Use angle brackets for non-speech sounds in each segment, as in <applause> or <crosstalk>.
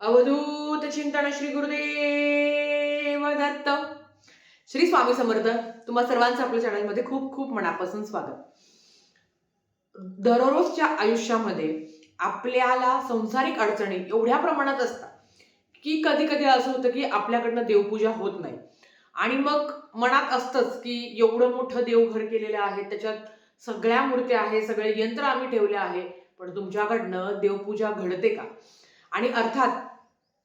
अवधूत चिंतन श्री गुरुदेव दत्त श्री स्वामी समर्थ तुम्हा सर्वांचं आपल्या चॅनलमध्ये खूप खूप मनापासून स्वागत. दररोजच्या आयुष्यामध्ये आपल्याला संसारिक अडचणी एवढ्या प्रमाणात असतात की कधी कधी असं होतं की आपल्याकडनं देवपूजा होत नाही. आणि मग मनात असतंच की एवढं मोठं देवघर केलेलं आहे त्याच्यात सगळ्या मूर्त्या आहे सगळे यंत्र आम्ही ठेवले आहे पण तुमच्याकडनं देवपूजा घडते का? आणि अर्थात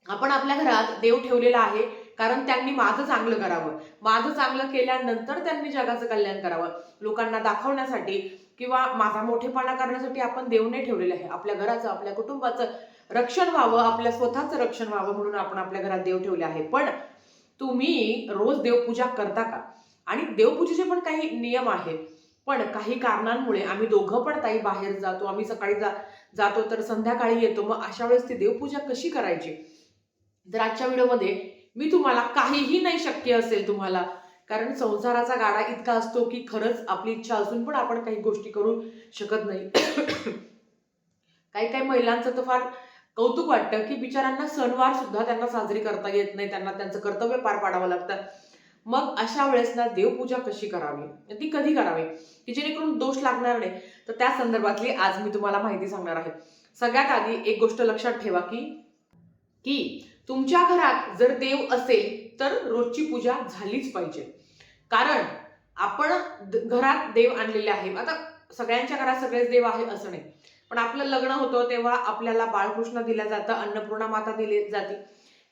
आपण आपल्या घरात देव ठेवलेला आहे कारण त्यांनी माझं चांगलं करावं. माझं चांगलं केल्यानंतर त्यांनी जगाचं कल्याण करावं. लोकांना दाखवण्यासाठी किंवा माझा मोठेपणा करण्यासाठी आपण देव नाही आहे. आपल्या घराचं आपल्या कुटुंबाचं रक्षण व्हावं आपल्या स्वतःचं रक्षण व्हावं म्हणून आपण आपल्या घरात देव ठेवले आहे. पण तुम्ही रोज देवपूजा करता का? आणि देवपूजेचे पण काही नियम आहेत. पण काही कारणांमुळे आम्ही दोघं पण ताई बाहेर जातो. आम्ही सकाळी जा जातो तर संध्याकाळी येतो. मग अशा वेळेस ती देवपूजा कशी करायची? तर आजच्या व्हिडिओमध्ये मी तुम्हाला काहीही नाही शक्य असेल तुम्हाला कारण संसाराचा गाडा इतका असतो की खरंच आपली इच्छा असून पण आपण काही गोष्टी करू शकत नाही. काही काही महिलांचं तर फार कौतुक वाटतं की बिचारांना सणवार सुद्धा त्यांना साजरी करता येत नाही त्यांना त्यांचं कर्तव्य पार पाडावं लागतं. मग अशा वेळेस ना देवपूजा कशी करावी? ती कधी करावी? की जेणेकरून दोष लागणार नाही? तर त्या संदर्भातली आज मी तुम्हाला माहिती सांगणार आहे. सगळ्यात आधी एक गोष्ट लक्षात ठेवा की की तुमच्या घरात जर देव असेल तर रोजची पूजा झालीच पाहिजे. कारण आपण घरात देव आणलेले आहे आता सगळ्यांच्या घरात सगळेच देव आहे असं नाही. पण आपलं लग्न होतं तेव्हा आपल्याला बाळकृष्ण दिलं जातं अन्नपूर्णा माता दिली जाते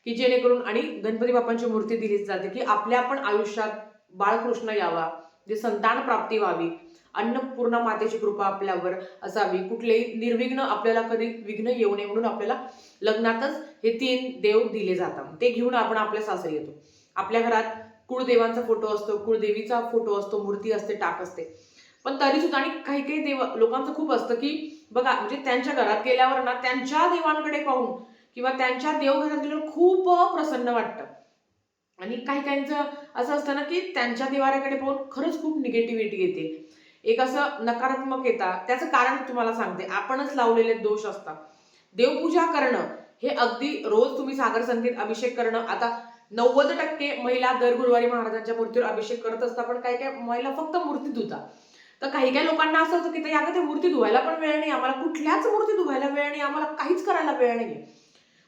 की जेणेकरून आणि गणपती बाप्पांची मूर्ती दिली जाते की आपल्या पण आयुष्यात बाळकृष्ण यावा जे संतान प्राप्ती व्हावी अन्नपूर्णा मातेची कृपा आपल्यावर असावी. कुठलेही निर्विघ्न आपल्याला कधी विघ्न येऊ नये म्हणून आपल्याला लग्नातच हे तीन देव दिले जातात. ते घेऊन आपण आपल्या सासरी येतो. आपल्या घरात कुळदेवांचा फोटो असतो कुळदेवीचा फोटो असतो मूर्ती असते टाक असते. पण तरी सुद्धा आणि काही काही देव लोकांचं खूप असतं की बघा म्हणजे त्यांच्या घरात गेल्यावर ना त्यांच्या देवांकडे पाहून किंवा त्यांच्या देवघरात गेल्यावर खूप प्रसन्न वाटतं. आणि काही काहींचं असं असतं ना की त्यांच्या देवाऱ्याकडे पाहून खरंच खूप निगेटिव्हिटी येते. एक असं नकारात्मक येतात त्याचं कारण तुम्हाला सांगते. आपणच लावलेले दोष असतात. देवपूजा करणं हे अगदी रोज तुम्ही सागर संगीत अभिषेक करणं आता नव्वद टक्के महिला दर गुरुवारी महाराजांच्या मूर्तीवर अभिषेक करत असतात पण काही काही महिला फक्त मूर्ती धुतात. तर काही काही लोकांना असं होतं की अगं ते मूर्ती धुवायला पण वेळ नाही आम्हाला कुठल्याच मूर्ती धुवायला वेळ नाही आम्हाला काहीच करायला वेळ नाही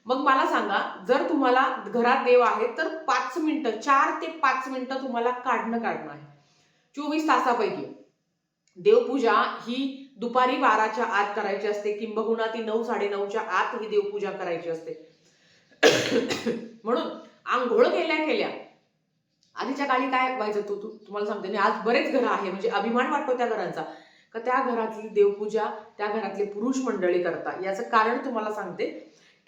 मग मला सांगा जर तुम्हाला घरात देव आहे तर पाच मिनिटं चार ते पाच मिनिटं तुम्हाला काढणं काढणं आहे. चोवीस तासापैकी. देवपूजा ही दुपारी बाराच्या आत करायची असते. किंबहुना ती नऊ साडेनऊच्या आत ही देवपूजा करायची असते. म्हणून आंघोळ केल्या केल्या आधीच्या काळी काय व्हायचं तू तू तुम्हाला सांगते आणि आज बरेच घरं आहे म्हणजे अभिमान वाटतो त्या घरांचा. का त्या घरातली देवपूजा त्या घरातले पुरुष मंडळी करता याचं कारण तुम्हाला सांगते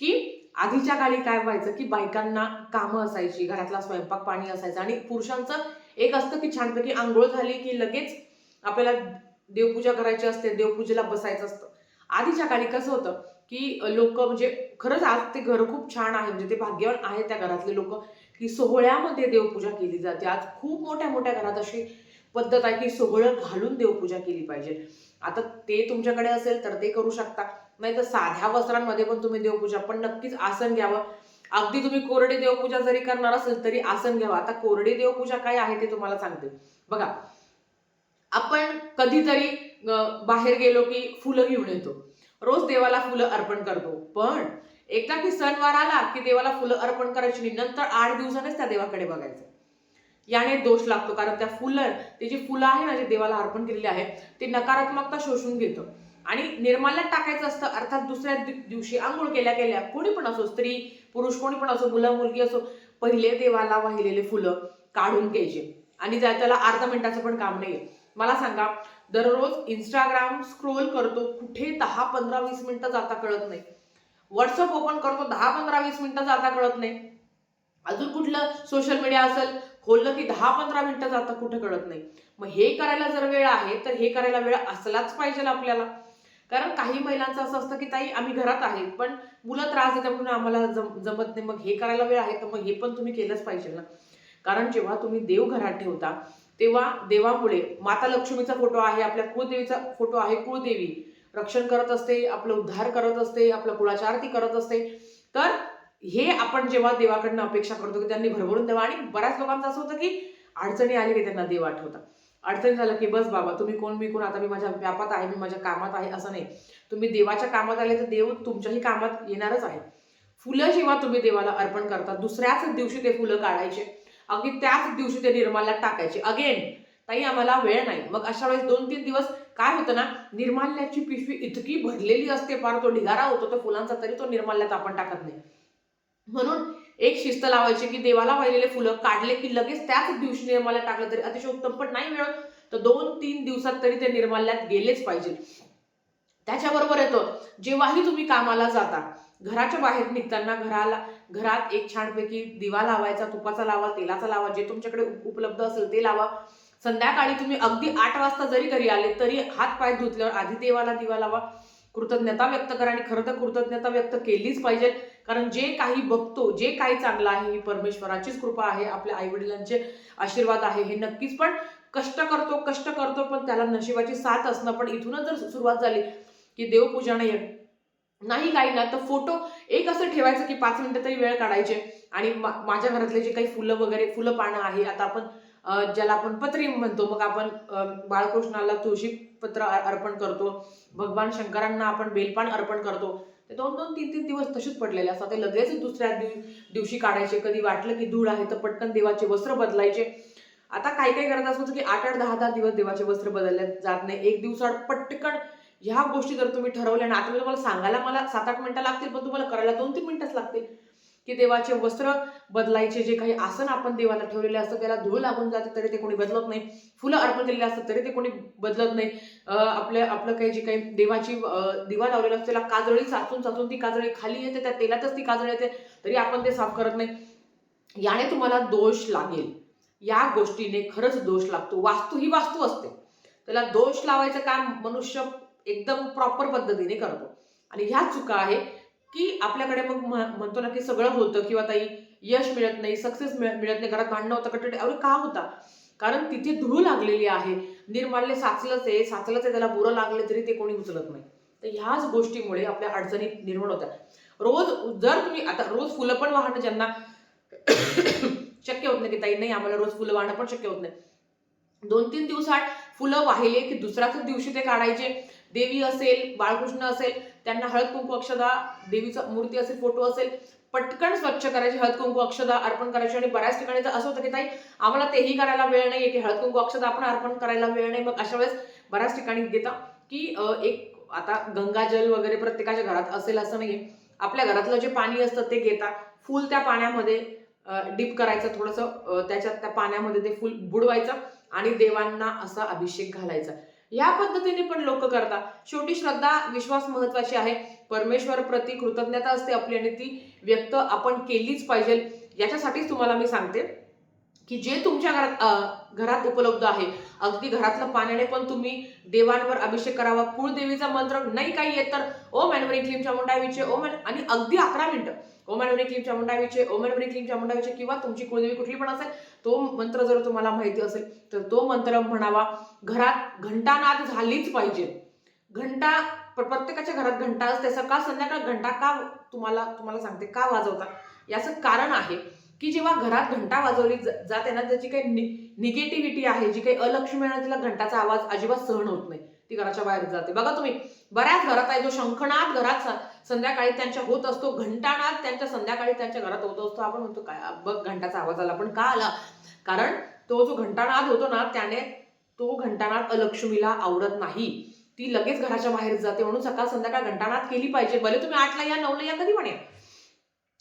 की आधीच्या काळी काय व्हायचं की बायकांना कामं असायची घरातला स्वयंपाक पाणी असायचं आणि पुरुषांचं एक असतं की छानपैकी आंघोळ झाली की लगेच आपल्याला देवपूजा करायची असते देवपूजेला बसायचं असतं. आधीच्या काळी कसं होतं की लोक म्हणजे खरंच आज ते घर खूप छान आहे म्हणजे ते भाग्यवान आहे त्या घरातले लोक की सोहळ्यामध्ये देवपूजा केली जाते. आज खूप मोठ्या मोठ्या घरात अशी पद्धत आहे की सोहळं घालून देवपूजा केली पाहिजे. आता ते तुमच्याकडे असेल तर ते करू शकता. नाही तर साध्या वस्त्रांमध्ये पण तुम्ही देवपूजा पण नक्कीच आसन घ्यावं. अगदी तुम्ही कोरडी देवपूजा जरी करणार असेल तरी आसन घ्यावं. आता कोरडी देवपूजा काय आहे ते तुम्हाला सांगते. बघा आपण कधीतरी बाहेर गेलो की फुलं घेऊन येतो. रोज देवाला फुलं अर्पण करतो. पण एकदा की सणवार आला की देवाला फुलं अर्पण करायची नाही नंतर आठ दिवसानेच त्या देवाकडे बघायचं. याने दोष लागतो कारण त्या फुलं ते जी फुलं आहे ना जे देवाला अर्पण केलेली आहे ते नकारात्मकता शोषून घेतं. आणि निर्माल्यात टाकायचं असतं अर्थात दुसऱ्या दिवशी आंघोळ केल्या केल्या कोणी पण असो स्त्री पुरुष कोणी पण असो मुलं मुलगी असो पहिले देवाला वाहिलेले फुलं काढून घ्यायचे. आणि त्याला अर्धा मिनिटाचं पण काम नाही मला सांगा दररोज इंस्टाग्राम स्क्रोल करतो कुठे दहा पंधरा वीस मिनिटं जाता कळत नाही. व्हॉट्सअप ओपन करतो दहा पंधरा वीस मिनिटं जाता कळत नाही. अजून कुठलं सोशल मीडिया असेल खोललं की दहा पंधरा मिनिटं जाता कुठे कळत नाही. मग हे करायला जर वेळ आहे तर हे करायला वेळ असलाच पाहिजे आपल्याला. कारण काही महिलांचं असं असतं की ताई आम्ही घरात आहे पण मुलं त्रास देतात म्हणून आम्हाला जम जमत नाही. मग हे करायला वेळ आहे तर मग हे पण तुम्ही केलंच पाहिजे ना. कारण जेव्हा तुम्ही देव घरात ठेवता तेव्हा देवामुळे माता लक्ष्मीचा फोटो आहे आपल्या कुळदेवीचा फोटो आहे कुळदेवी. रक्षण करत असते आपलं उद्धार करत असते आपलं कुळाची आरती करत असते. तर हे आपण जेव्हा देवाकडनं अपेक्षा करतो की त्यांनी भरभरून द्यावा आणि बऱ्याच लोकांचं असं होतं की अडचणी आली की त्यांना देव आठवतात अडचणी झालं की बस बाबा तुम्ही कोण मी कोण आता मी माझ्या व्यापात आहे मी माझ्या कामात आहे असं नाही. तुम्ही देवाच्या कामात आले तर देव तुमच्याही कामात येणारच आहे. फुलं जेव्हा तुम्ही देवाला अर्पण करता दुसऱ्याच दिवशी ते फुलं काढायचे. अगदी त्याच दिवशी ते निर्माल्यात टाकायचे. अगेन ताई आम्हाला वेळ नाही. मग अशा वेळेस दोन तीन दिवस काय होतं ना निर्माल्याची पिशवी इतकी भरलेली असते फार तो ढिगारा होतो तो फुलांचा तरी तो निर्माल्यात आपण टाकत नाही. म्हणून एक शिस्त लावायची की देवाला वाहिलेले फुलं काढले की लगेच त्याच दिवशी निर्माल्यात टाकलं तरी अतिशय उत्तम पण नाही मिळत. तर दोन तीन दिवसात तरी ते निर्माल्यात गेलेच पाहिजे. त्याच्याबरोबर येतो जेव्हाही तुम्ही कामाला जाता घराच्या बाहेर निघताना घराला घरात एक छानपैकी दिवा लावायचा तुपाचा लावा तेलाचा लावा जे तुमच्याकडे उपलब्ध असेल ते लावा. संध्याकाळी तुम्ही अगदी आठ वाजता जरी घरी आले तरी हात पाय धुतल्यावर आधी देवाला दिवा लावा. कृतज्ञता व्यक्त करा आणि खरं तर कृतज्ञता व्यक्त केलीच पाहिजे. कारण जे काही बघतो जे काही चांगलं आहे ही परमेश्वराचीच कृपा आहे आपल्या आई वडिलांचे आशीर्वाद आहे हे नक्कीच पण कष्ट करतो कष्ट करतो पण त्याला नशिबाची साथ असणं. पण इथूनच जर सुरुवात झाली की देवपूजा नाही काही ना तर फोटो एक असं ठेवायचं की पाच मिनिटं तरी वेळ काढायचे. आणि मा- माझ्या घरातले जे काही फुलं वगैरे फुलं पानं आहे आता आपण ज्याला आपण पत्री म्हणतो मग आपण बाळकृष्णाला तुळशी पत्र अर्पण करतो. भगवान शंकरांना आपण बेलपान अर्पण करतो. ते दोन दोन तीन तीन दिवस तसेच पडलेले असतात. ते लगेच दुसऱ्या दिव दिवशी काढायचे. कधी वाटलं की धूळ आहे तर पटकन देवाचे वस्त्र बदलायचे. आता काही काही करत असं की आठ आठ दहा दहा दिवस देवाचे वस्त्र बदलले जात नाही. एक दिवसाआड पटकन ह्या गोष्टी जर तुम्ही ठरवल्या ना आता मी तुम्हाला सांगायला मला सात आठ मिनटं लागतील पण तुम्हाला करायला दोन तीन मिनटंच लागतील. की देवाचे वस्त्र बदलायचे जे काही आसन आपण देवाला ठेवलेले असतं त्याला धूळ लागून जाते तरी ते कोणी बदलत नाही. फुलं अर्पण केलेले असतात तरी ते कोणी बदलत नाही. आपलं आपलं काही जे काही देवाची दिवा लावलेला असतो त्याला काजळी साचून साचून ती काजळी खाली येते त्या तेलातच ती काजळी येते तरी आपण ते साफ करत नाही. याने तुम्हाला दोष लागेल. या गोष्टीने खरंच दोष लागतो. वास्तू ही वास्तू असते. त्याला दोष लावायचं काम मनुष्य एकदम प्रॉपर पद्धतीने करतो. आणि ह्या चुका आहे की आपल्याकडे मग म्हणतो ना की सगळं होतं किंवा ताई यश मिळत नाही सक्सेस मिळत नाही घरात भांडणं होतं कटट अरे का होता? कारण तिथे धूळ लागलेली आहे. निर्माल्य साचलंच आहे साचलंच आहे त्याला बुरं लागले तरी ते कोणी उचलत नाही. तर ह्याच गोष्टीमुळे आपल्या अडचणी निर्माण होतात. रोज जर तुम्ही आता रोज फुलं पण वाहणं ज्यांना <coughs> शक्य होत नाही की ताई नाही आम्हाला रोज फुलं वाहणं पण शक्य होत नाही. दोन तीन दिवसात फुलं वाहिले की दुसऱ्याच दिवशी ते काढायचे. देवी असेल बाळकृष्ण असेल त्यांना हळद कुंकू अक्षदा देवीचा मूर्ती असेल फोटो असेल पटकन स्वच्छ करायची हळद कुंकू अक्षदा अर्पण करायची आणि बऱ्याच ठिकाणी तर असं होतं की ताई आम्हाला तेही करायला वेळ नाहीये की हळद कुंकू अक्षदा आपण अर्पण करायला वेळ नाही. मग अशा वेळेस बऱ्याच ठिकाणी घेता की एक आता गंगाजल वगैरे प्रत्येकाच्या घरात असेल असं नाहीये. आपल्या घरातलं जे पाणी असतं ते घेता. फुल त्या पाण्यामध्ये डीप करायचं थोडंसं त्याच्यात त्या पाण्यामध्ये ते फुल बुडवायचं आणि देवांना असा अभिषेक घालायचा. या पद्धतीने पण लोक करतात. शेवटी श्रद्धा विश्वास महत्वाची आहे. परमेश्वर प्रति कृतज्ञता असते आपली आणि ती व्यक्त आपण केलीच पाहिजे. याच्यासाठीच तुम्हाला मी सांगते की जे तुमच्या घरात घरात उपलब्ध आहे अगदी घरातलं पाण्याने पण तुम्ही देवांवर अभिषेक करावा. कुळदेवीचा मंत्र नाही काही येत तर ओम अॅनवरी क्लीम विचे ओम अॅन- आणि अगदी अकरा मिनिटं. ओम अॅनवरी क्लीम चामुंडावीचे ओम अॅनवरी क्लीम चामुंडावीचे किंवा तुमची कुळदेवी कुठली पण असेल तो मंत्र जर तुम्हाला माहिती असेल तर तो मंत्र म्हणावा घरात घंटानाद झालीच पाहिजे. घंटा प्रत्येकाच्या घरात घंटा असते. सकाळ संध्याकाळ घंटा का तुम्हाला तुम्हाला सांगते का वाजवता? याचं कारण आहे की जेव्हा घरात घंटा वाजवली जाते ना त्याची काही निगेटिव्हिटी आहे जी काही अलक्ष्मी आहे तिला घंटाचा आवाज अजिबात सहन होत नाही. ती घराच्या बाहेर जाते. बघा तुम्ही बऱ्याच घरात आहे जो शंखनाद घरात संध्याकाळी त्यांच्या होत असतो घंटानाद त्यांच्या संध्याकाळी त्यांच्या घरात होत असतो. आपण म्हणतो काय बघ घंटाचा आवाज आला पण का आला? कारण तो जो घंटानाद होतो ना त्याने तो घंटानाद अलक्ष्मीला आवडत नाही. ती लगेच घराच्या बाहेर जाते. म्हणून सकाळ संध्याकाळ घंटानाद केली पाहिजे. भले तुम्ही आठला या नऊला या कधी पण या.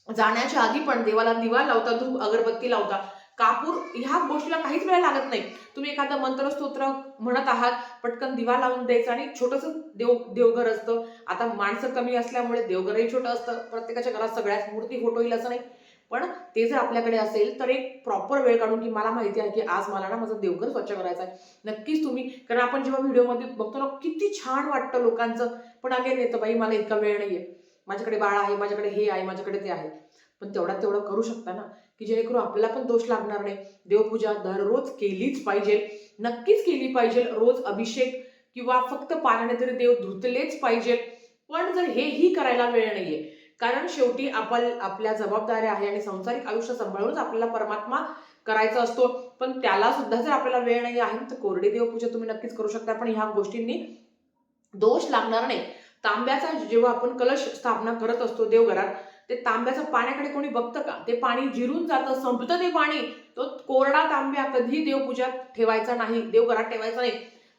जाण्याच्या आधी पण देवाला दिवा लावता धूप अगरबत्ती लावता. कापूर ह्या गोष्टीला काहीच वेळ लागत नाही. तुम्ही एखादं मंत्रस्तोत्र म्हणत आहात पटकन दिवा लावून द्यायचं आणि छोटंसं देव देवघर असतं. आता माणसं कमी असल्यामुळे देवघरही छोटं असतं. प्रत्येकाच्या घरात सगळ्याच मूर्ती फोटो येईल असं नाही. पण ते जर आपल्याकडे असेल तर एक प्रॉपर वेळ काढून की मला माहिती आहे की आज मला ना माझं देवघर स्वच्छ करायचं आहे. नक्कीच तुम्ही कारण आपण जेव्हा व्हिडिओमध्ये बघतो ना किती छान वाटतं लोकांचं. पण अगेन येतं बाई मला इतका वेळ नाही आहे माझ्याकडे बाळ आहे माझ्याकडे हे आहे माझ्याकडे ते आहे. पण तेवढा तेवढं करू शकता ना. की जेणेकरून आपल्याला पण दोष लागणार नाही. देवपूजा दररोज केलीच पाहिजे. नक्कीच केली पाहिजे. रोज अभिषेक किंवा फक्त पाण्याने तरी देव धुतलेच पाहिजे. पण जर हेही करायला वेळ नाहीये कारण शेवटी आपण आपल्या जबाबदाऱ्या आहे आणि संसारिक आयुष्य सांभाळूनच आपल्याला परमात्मा करायचा असतो. पण त्याला सुद्धा जर आपल्याला वेळ नाही आहे तर कोरडी देवपूजा तुम्ही नक्कीच करू शकता. पण ह्या गोष्टींनी दोष लागणार नाही. तांब्याचा जेव्हा आपण कलश स्थापना करत असतो देवघरात ते तांब्याचं पाण्याकडे कोणी बघतं का? ते पाणी जिरून जातं संपतं ते पाणी. तो कोरडा तांब्या कधी देवपूजात ठेवायचा नाही देवघरात ठेवायचा नाही.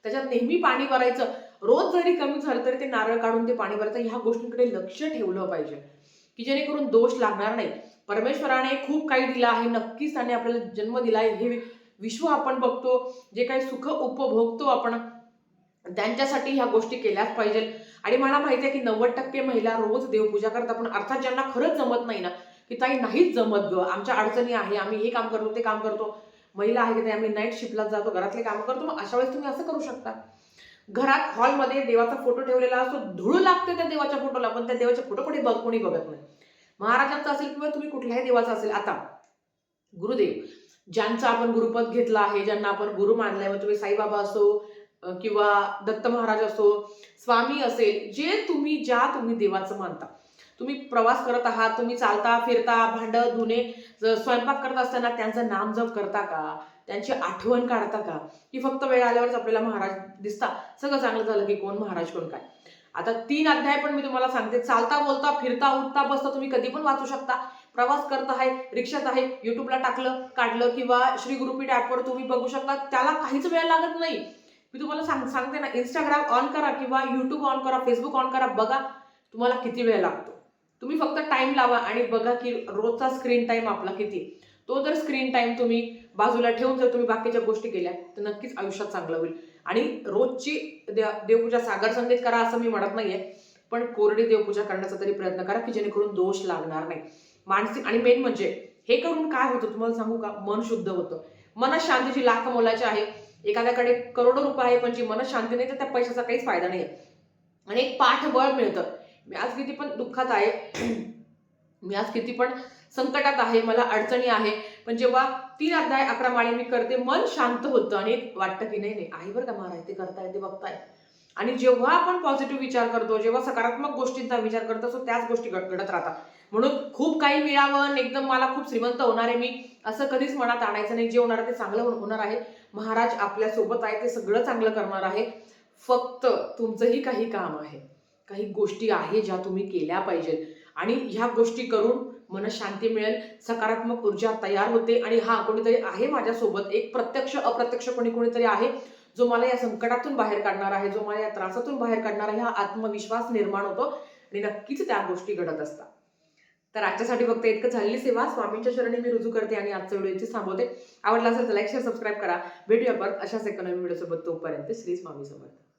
त्याच्यात नेहमी पाणी भरायचं. रोज जरी कमी झालं तरी ते नारळ काढून ते पाणी भरायचं. ह्या गोष्टींकडे लक्ष ठेवलं पाहिजे. की जेणेकरून दोष लागणार नाही. परमेश्वराने खूप काही दिलं आहे. नक्कीच त्याने आपल्याला जन्म दिला आहे. हे विश्व आपण बघतो. जे काही सुख उपभोगतो आपण त्यांच्यासाठी ह्या गोष्टी केल्याच पाहिजे. आणि मला माहिती आहे की नव्वद टक्के महिला रोज देवपूजा करतात पण अर्थात ज्यांना खरंच जमत नाही ना की ताई नाहीच जमत ग आमच्या अडचणी आहे आम्ही हे काम करतो ते काम करतो. महिला आहे की नाही आम्ही नाईट शिफ्टला जातो घरातले काम करतो मग अशा वेळेस तुम्ही असं करू शकता. घरात हॉलमध्ये देवाचा फोटो ठेवलेला असतो धूळ लागते त्या देवाच्या फोटोला पण त्या देवाच्या फोटो कुठे बघ कोणी बघत नाही. महाराजांचा असेल किंवा तुम्ही कुठल्याही देवाचा असेल आता गुरुदेव ज्यांचा आपण गुरुपद घेतला आहे ज्यांना आपण गुरु मानलाय मग तुम्ही साईबाबा असो किंवा दत्त महाराज असो स्वामी असेल जे तुम्ही ज्या तुम्ही देवाचं मानता. तुम्ही प्रवास करत आहात तुम्ही चालता फिरता भांड धुणे स्वयंपाक करत असताना त्यांचं नाम जप करता का? त्यांची आठवण काढता का? की फक्त वेळ आल्यावरच आपल्याला महाराज दिसता. सगळं चांगलं झालं की कोण महाराज कोण काय? आता तीन अध्याय पण मी तुम्हाला सांगते. चालता बोलता फिरता उठता बसता तुम्ही कधी पण वाचू शकता. प्रवास करत आहे रिक्षात आहे युट्यूबला टाकलं काढलं किंवा श्री गुरुपीठ ॲपवर तुम्ही बघू शकता. त्याला काहीच वेळ लागत नाही. मी तुम्हाला सांग सांगते ना इंस्टाग्राम ऑन करा किंवा युट्यूब ऑन करा फेसबुक ऑन करा बघा तुम्हाला किती वेळ लागतो. तुम्ही फक्त टाईम लावा आणि बघा की रोजचा स्क्रीन टाईम आपला किती. तो जर स्क्रीन टाईम तुम्ही बाजूला ठेवून जर तुम्ही बाकीच्या गोष्टी केल्या तर नक्कीच आयुष्यात चांगलं होईल. आणि रोजची देव देवपूजा सागर संगीत करा असं मी म्हणत नाहीये पण कोरडी देवपूजा करण्याचा तरी प्रयत्न करा की जेणेकरून दोष लागणार नाही. मानसिक आणि मेन म्हणजे हे करून काय होतं तुम्हाला सांगू का? मन शुद्ध होतं. मनात शांतीची लाख मोलाची आहे. एखाद्याकडे करोडो रुपये आहे पण जी मन शांती नाही तर त्या पैशाचा काहीच फायदा नाही आणि एक पाठबळ मिळतं. मी आज किती पण दुःखात आहे मी आज किती पण संकटात आहे मला अडचणी आहे पण जेव्हा तीन अध्याय अकरा माळी मी करते मन शांत होतं आणि एक वाटतं की नाही नाही आहे बरं का महाराज ते करताय ते बघताय. आणि जेव्हा आपण पॉझिटिव्ह विचार करतो जेव्हा सकारात्मक गोष्टींचा विचार करतो असतो त्याच गोष्टी घडत राहतात. म्हणून खूप काही मिळावं आणि एकदम मला खूप श्रीमंत होणार आहे मी असं कधीच मनात आणायचं नाही जे होणार ते चांगलं होणार आहे. महाराज आपल्यासोबत आहे ते सगळं चांगलं करणार आहे. फक्त तुमचंही काही काम आहे. काही गोष्टी आहे ज्या तुम्ही केल्या पाहिजेत. आणि ह्या गोष्टी करून मनशांती मिळेल सकारात्मक ऊर्जा तयार होते आणि हा कोणीतरी आहे माझ्यासोबत एक प्रत्यक्ष अप्रत्यक्ष कोणी कोणीतरी आहे जो मला या संकटातून बाहेर काढणार आहे जो मला या त्रासातून बाहेर काढणार आहे हा आत्मविश्वास निर्माण होतो. आणि नक्कीच त्या गोष्टी घडत असतात. तर आजच्यासाठी फक्त इतकं झालेली सेवा. स्वामींच्या शरणी मी रुजू करते आणि आजचा व्हिडिओ इथे थांबवते. आवडला असेल तर लाईक शेअर सबस्क्राईब करा. भेटूया परत अशाच एकोनॉमी व्हिडिओसोबत तोपर्यंत. श्री स्वामी समर्थ.